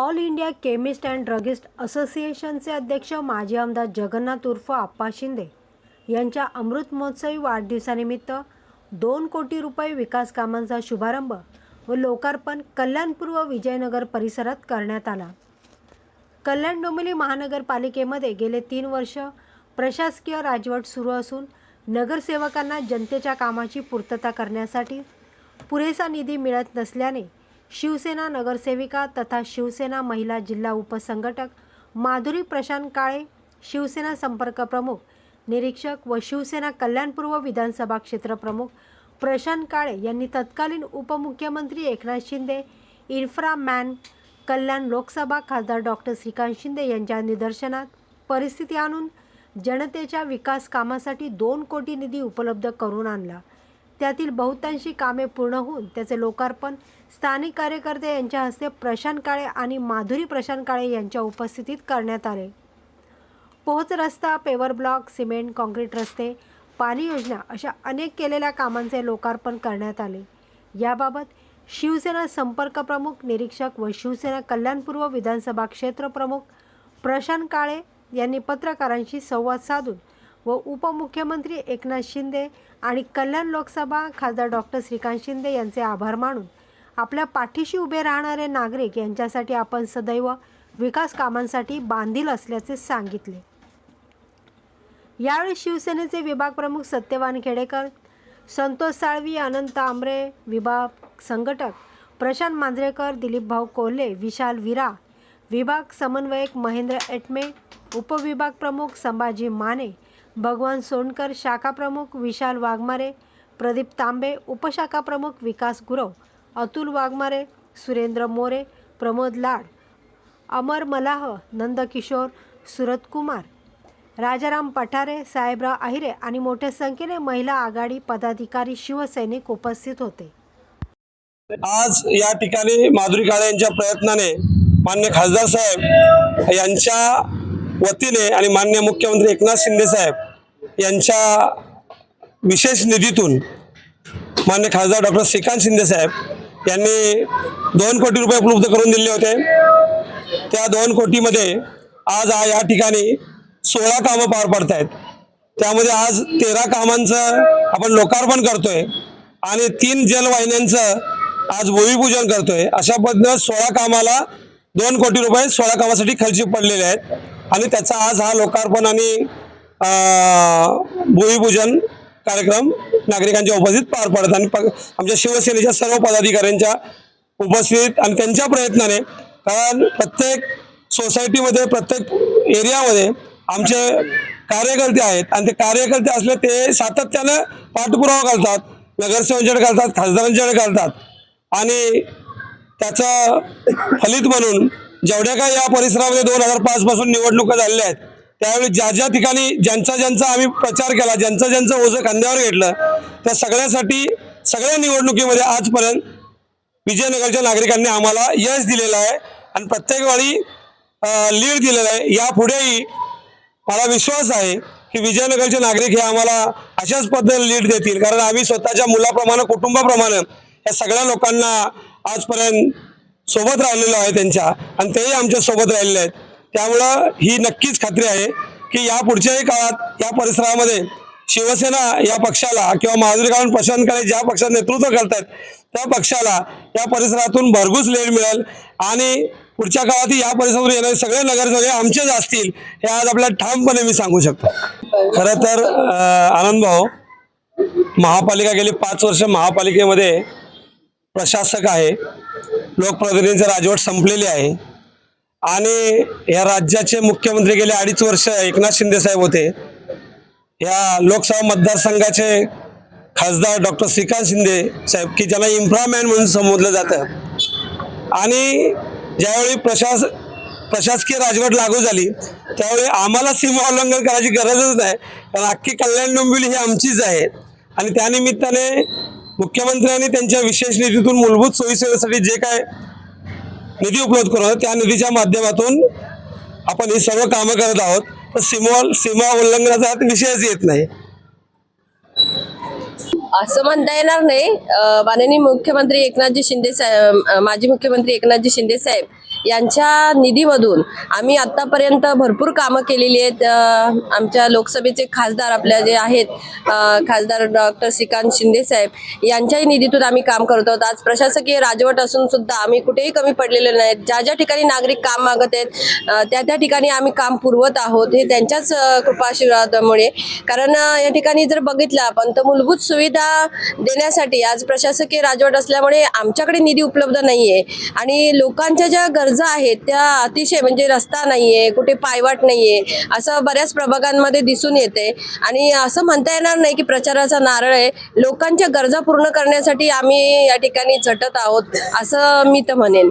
All India chemist and druggist असोसिएशनचे अध्यक्ष माजी आमदार जगन्नाथ उर्फ आप्पा शिंदे यांच्या अमृत महोत्सवी वाढदिवसानिमित्त दोन कोटी रुपये विकास कामांचा शुभारंभ व लोकार्पण कल्याणपूर्व विजयनगर परिसरात करण्यात आला. कल्याण डोंबिवली महानगरपालिकेमध्ये गेले तीन वर्ष प्रशासकीय राजवट सुरू असून नगरसेवकांना जनतेच्या कामाची पूर्तता करण्यासाठी पुरेसा निधी मिळत नसल्याने शिवसेना नगरसेविका तथा शिवसेना महिला जिल्हा उपसंघटक माधुरी प्रशांत काळे शिवसेना संपर्क प्रमुख निरीक्षक व शिवसेना कल्याणपूर्व विधानसभा क्षेत्र प्रमुख प्रशांत काळे यांनी तत्कालीन उपमुख्यमंत्री एकनाथ शिंदे इन्फ्रामॅन कल्याण लोकसभा खासदार डॉक्टर श्रीकांत शिंदे यांच्या निदर्शनात परिस्थिती आणून जनतेच्या विकास कामासाठी दोन कोटी निधी उपलब्ध करून आणला. त्यातील बहुतांशी कामे पूर्ण होऊन त्याचे लोकार्पण स्थानिक कार्यकर्ते यांच्या हस्ते प्रशांत काळे आणि माधुरी प्रशांत काळे यांच्या उपस्थितीत करण्यात आले. पोहोच रस्ता पेवर ब्लॉक सिमेंट काँक्रीट रस्ते पाणी योजना अशा अनेक केलेल्या कामांचे लोकार्पण करण्यात आले. याबाबत शिवसेना संपर्क प्रमुख निरीक्षक व शिवसेना कल्याणपूर्व विधानसभा क्षेत्र प्रमुख प्रशांत काळे यांनी पत्रकारांशी संवाद साधून व उपमुख्यमंत्री एकनाथ शिंदे आणि कल्याण लोकसभा खासदार डॉक्टर श्रीकांत शिंदे यांचे आभार मानून आपल्या पाठीशी उभे राहणारे नागरिक यांच्यासाठी आपण सदैव विकास कामांसाठी बांधील असल्याचे सांगितले. यावेळी शिवसेनेचे विभाग प्रमुख सत्यवान खेडेकर संतोष साळवी अनंत आंबरे विभाग संघटक प्रशांत मांजरेकर दिलीप भाऊ कोल्हे विशाल विरा विभाग समन्वयक महेंद्र एटमे उपविभाग प्रमुख संभाजी माने भगवान सोनकर शाखा प्रमुख विशाल वाघमारे प्रदीप तांबे उपशाखा प्रमुख विकास गुरव अतुल वाघमारे सुरेंद्र मोरे प्रमोद लाड अमर मलाह नंदकिशोर सुरतकुमार राजाराम पठारे साहेबराव आहिरे आणि मोठ्या संख्येने महिला आघाडी पदाधिकारी शिवसैनिक उपस्थित होते. आज या ठिकाणी माधुरी काळे यांच्या प्रयत्नाने मान्य खासदार साहेब यांच्या वतीने आणि मान्य मुख्यमंत्री एकनाथ शिंदे साहेब यांच्या विशेष निधीतून मान्य खासदार डॉक्टर श्रीकांत शिंदे साहेब यांनी दोन कोटी रुपये उपलब्ध करून दिले होते. त्या दोन कोटीमध्ये आज या ठिकाणी सोळा कामं पार पडत आहेत. त्यामध्ये आज तेरा कामांचं आपण लोकार्पण करतोय आणि तीन जलवाहिन्यांचं आज भूमिपूजन करतोय. अशा पद्धतीनं सोळा कामाला दोन कोटी रुपये सोळा कामासाठी खर्ची पडलेले आहेत आणि त्याचा आज हा लोकार्पण आणि भूमिपूजन कार्यक्रम नागरिकांच्या उपस्थित पार पडत आणि प- आमच्या शिवसेनेच्या सर्व पदाधिकाऱ्यांच्या उपस्थित आणि त्यांच्या प्रयत्नाने कारण प्रत्येक सोसायटीमध्ये प्रत्येक एरियामध्ये आमचे कार्यकर्ते आहेत आणि ते कार्यकर्ते असले ते सातत्यानं पाठपुरावा करतात नगरसेवकांच्याकडे करतात खासदारांच्याकडे करतात. आणि त्याचं फलित म्हणून जेवढ्या काही या परिसरामध्ये दोन हजार पाचपासून निवडणुका झालेल्या आहेत त्यावेळी ज्या ज्या ठिकाणी ज्यांचा ज्यांचा आम्ही प्रचार केला ज्यांचं ज्यांचं ओझं खांद्यावर घेतलं त्या सगळ्यासाठी सगळ्या निवडणुकीमध्ये आजपर्यंत विजयनगरच्या नागरिकांनी आम्हाला यश दिलेलं आहे आणि प्रत्येक वेळी लीड दिलेलं आहे. यापुढेही मला विश्वास आहे की विजयनगरचे नागरिक हे आम्हाला अशाच पद्धतीने लीड देतील. कारण आम्ही स्वतःच्या मुलाप्रमाणे कुटुंबाप्रमाणे या सगळ्या लोकांना आजपर्यंत सोबत राहिलेलो आहे त्यांच्या आणि तेही आमच्यासोबत राहिलेले आहेत. त्यामुळं ही नक्कीच खात्री आहे की या पुढच्याही काळात या परिसरामध्ये शिवसेना या पक्षाला किंवा माधुरी काळून प्रशांत ज्या पक्षाचं नेतृत्व करतात त्या पक्षाला या परिसरातून भरघूस लेड मिळेल. आणि पुढच्या काळात या परिसरातून येणारे सगळे नगरसेवक आमचेच असतील हे आज आपल्याला ठामपणे मी सांगू शकतो. खरं तर आनंद भाऊ महापालिका गेली पाच वर्ष महापालिकेमध्ये प्रशासक आहे. लोकप्रतिनिधींचं राजवट संपलेली आहे. आणि या राज्याचे मुख्यमंत्री गेले अडीच वर्ष एकनाथ शिंदे साहेब होते. या लोकसभा मतदारसंघाचे खासदार डॉक्टर श्रीकांत शिंदे साहेब की ज्याला इन्फ्रामॅन म्हणून संबोधलं जातं. आणि ज्यावेळी प्रशास प्रशासकीय राजवट लागू झाली त्यावेळी आम्हाला सीमा उल्लंघन करायची गरजच नाही कारण अख्खी कल्याण डोंबिवली ही आमचीच आहे. आणि त्यानिमित्ताने मुख्यमंत्र्यांनी त्यांच्या विशेष निधीतून मूलभूत सोयीसेवेसाठी जे काय निधी उपलब्ध करून त्या निधीच्या माध्यमातून आपण ही सर्व कामं करत आहोत. तर सीमा सीमा उल्लंघनाचा विषयच येत नाही. असं म्हणता येणार नाही. माननीय मुख्यमंत्री एकनाथजी शिंदे साहेब माजी मुख्यमंत्री एकनाथजी शिंदे साहेब यांच्या निधीमधून आम्ही आत्तापर्यंत भरपूर कामं केलेली आहेत. आमच्या लोकसभेचे खासदार आपल्या जे आहेत खासदार डॉक्टर श्रीकांत शिंदे साहेब यांच्याही निधीतून आम्ही काम करत आहोत. आज प्रशासकीय राजवट असून सुद्धा आम्ही कुठेही कमी पडलेले नाहीत. ज्या ज्या ठिकाणी नागरिक काम मागत आहेत त्या त्या ठिकाणी आम्ही काम पुरवत आहोत हे त्यांच्याच कृपाशीर्वादामुळे. कारण या ठिकाणी जर बघितलं आपण तर मूलभूत सुविधा देण्यासाठी आज प्रशासकीय राजवट असल्यामुळे आमच्याकडे निधी उपलब्ध नाहीये. आणि लोकांच्या ज्या गरजा आहेत त्या अतिशय म्हणजे रस्ता नाहीये कुठे पायवाट नाहीये असं बऱ्याच प्रभागांमध्ये दिसून येते. आणि असं म्हणता येणार नाही की प्रचाराचा नारळ आहे. लोकांच्या गरजा पूर्ण करण्यासाठी आम्ही या ठिकाणी झटत आहोत असं मी तर म्हणेन.